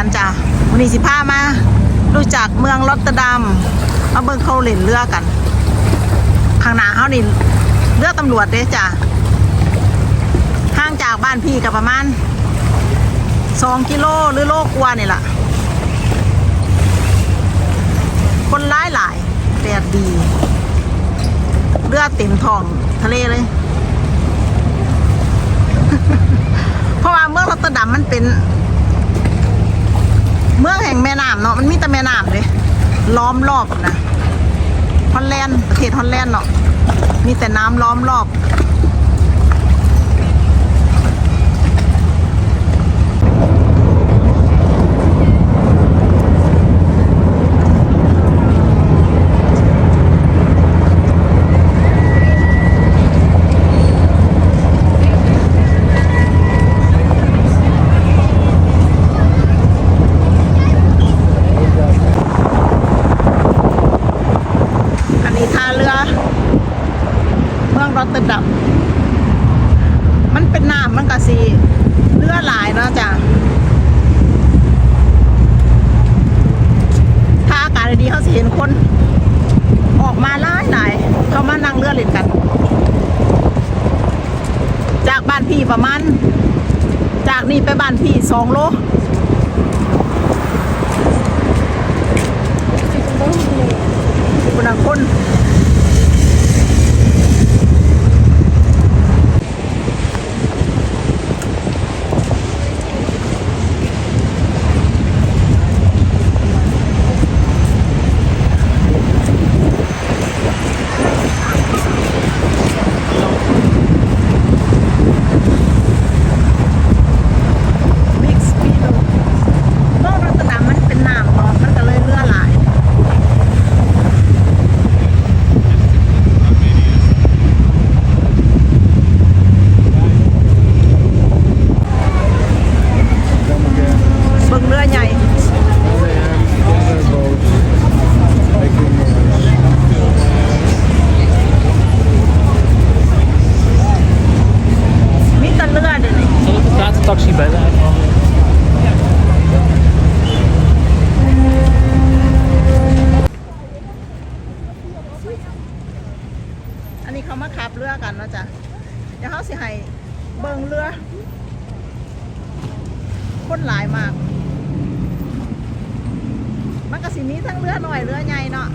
กันจ้ะวันนี้สิพามารู้จักเมืองรอตเตอร์ดัมมาเบิ่งเขาเล่นเรือกันข้างหน้าเขานี่เรือตำรวจเด้จ้ะห่างจากบ้านพี่กับประมาณสองกิโลหรือโลกว่านี่แหละคนร้ายหลายแดดดี เรือเต็มท้องทะเลเลย เพราะว่าเมืองรอตเตอร์ดัมมันเป็น เมืองแห่งแม่น้ำเนาะมันมีแต่แม่น้ำเลยล้อมรอบนะฮอลแลนด์ประเทศฮอลแลนด์เนาะมีแต่น้ำล้อมรอบ อันนี้ท่าเรือ เมืองรอตเตอร์ดัมมันเป็นน้ำมันก็สีเรือหลายเนาะจ้ะถ้าอากาศดีๆเขาสิเห็น คน ออกมาหลายหลายเขามานั่งเรือเล่นกัน จากบ้านพี่ประมาณจากนี่ไปบ้านพี่สองโลคุณคน นี้เขามาขับเรือกันเนาะจ้ะเดี๋ยวเขาสิให้เบิ่งเรือ คนหลายมาก มันก็สิมีทั้งเรือหน่อยเรือใหญ่เนาะ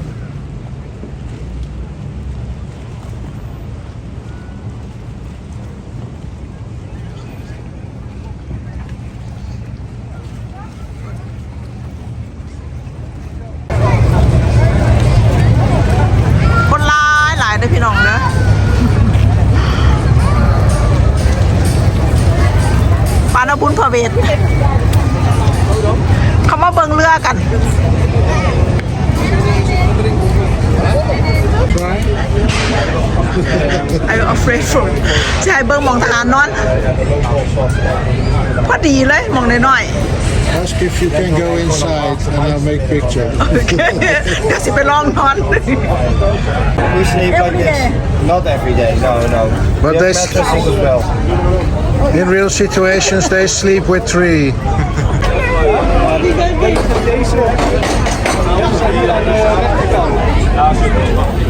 เวทเขามาเบิ่งเรือกัน I'm afraid for ใช่เบิ่งหมองทหารนอนพอดีเลยหมองน้อย Ask if you can go inside and I'll make picture. ๆโอเคเดี๋ยวสิไปลองนอน We sleep like Every this. day. Not every day, no, no. But We they have mattresses as well. In real situations, they sleep with three.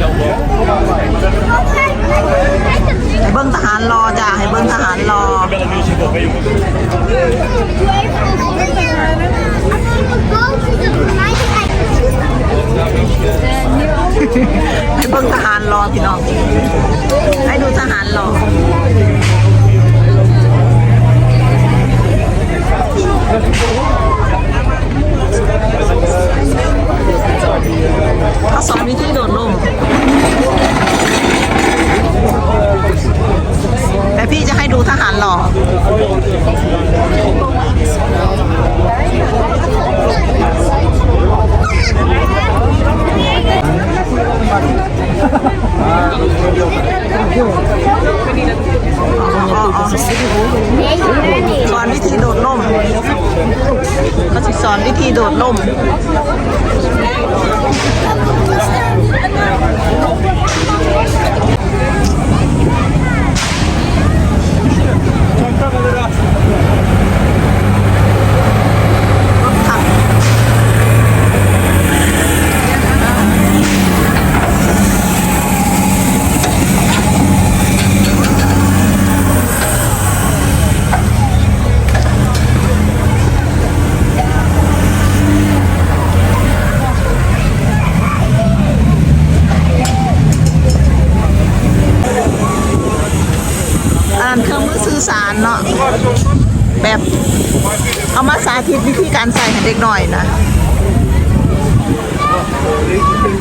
มาสาธิตวิธีการใส่ให้เด็กหน่อยนะ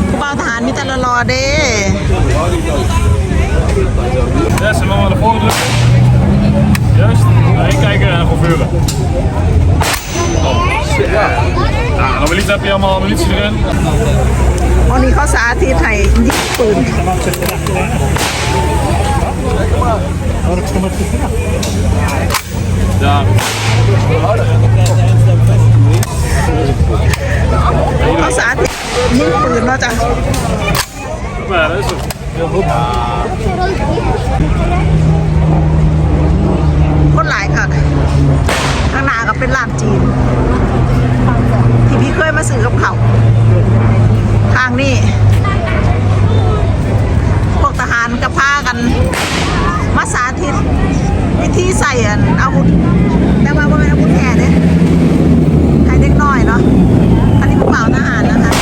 ผู้บ่าวทหารมีแต่ละรอเด้ Zes en dan naar voren drukken. Juist. Eén kijken en gewoon vuren. Oh, shit. Nou, dan militie heb je allemaal militie erin. วันนี้เขาสาธิตให้ยิงปืน Ja. เขาสาธิตยิงปืนเนาจ้ะ Maar dat is het. Heel goed. คนหลายค่ะข้างหน้าก็เป็นร้านจีนที่พี่เคยมาซื้อกับเขา ทางนี้ พวกทหารกับพากัน มาสาธิต วิธีใส่อันอาวุธ แต่ว่าบ่เป็นอาวุธแท้เด้ให้เด็กน้อยเนาะ อันนี้กระเป๋าทหารนะคะ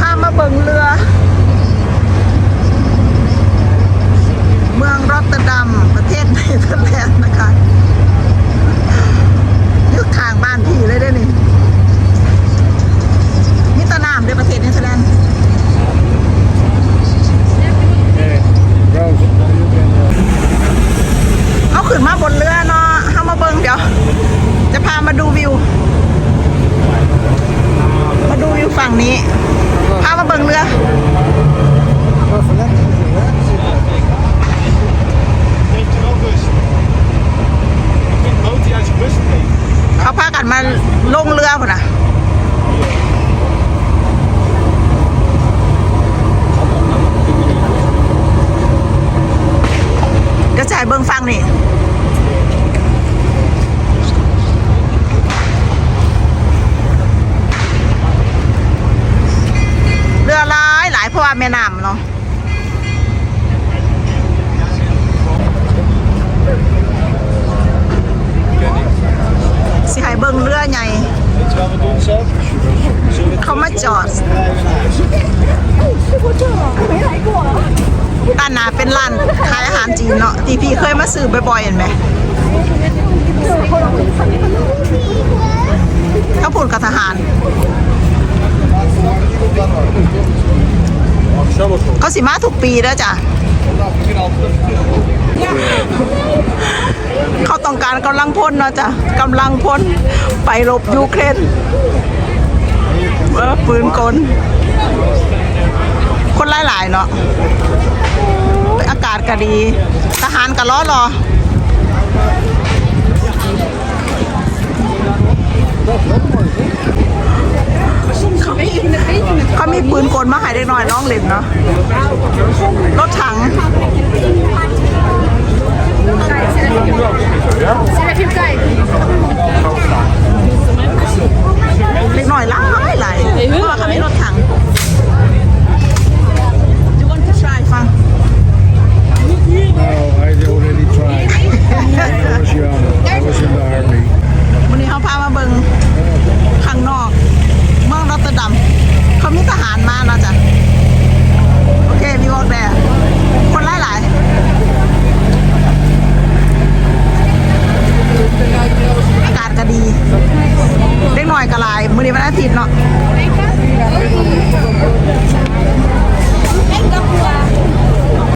พามาเบิ่งเรือ เมืองรอตเตอร์ดัม ประเทศเนเธอร์แลนด์นะคะอยู่ทางบ้านพี่เลยได้อนี่นี่ตะนามในประเทศเนเธอร์แลนด์เขาขึ้นมาบนเรือเนาะเขามาเบิ่งเดี๋ยว จะพามาดูวิว มาดูวิวฝั่งนี้ พามาเบิ่งเรือ เขาพากันมาลงเรือพุ่นนะกระจายเบิ่งฟังนี่ เรือหลายหลายเพราะว่าแม่น้ำเนาะ สิให้เบิ่งเรือใหญ่ Weet je wat we doen zo? Zullen we เขามาจอดด้านนาเป็นร้านขายอาหารจีนเนาะที่พี่เคยมาซื้อบ่อยๆเห็นไหมเขาพูดกับทหาร เขาสิมาทุกปีเด้อจ้ะ เขาต้องการกำลังพลเนาะจ้ะกำลังพลไปรบยูเครน เออปืนกล คนหลายๆเนาะอากาศก็ดี ทหารก็ล้อรอเขามีปืนกลมาให้เด็กน้อยน้องเล่นเนาะรถถังเล็กหน่อยหลายหลายเพราะว่าเขามีรถถัง You want to try ฟัง No, I already tried. I was young. I was in the army. วันนี้เขาพามาเบิงข้างนอก เมืองรอตเตอร์ดัม เขา มีทห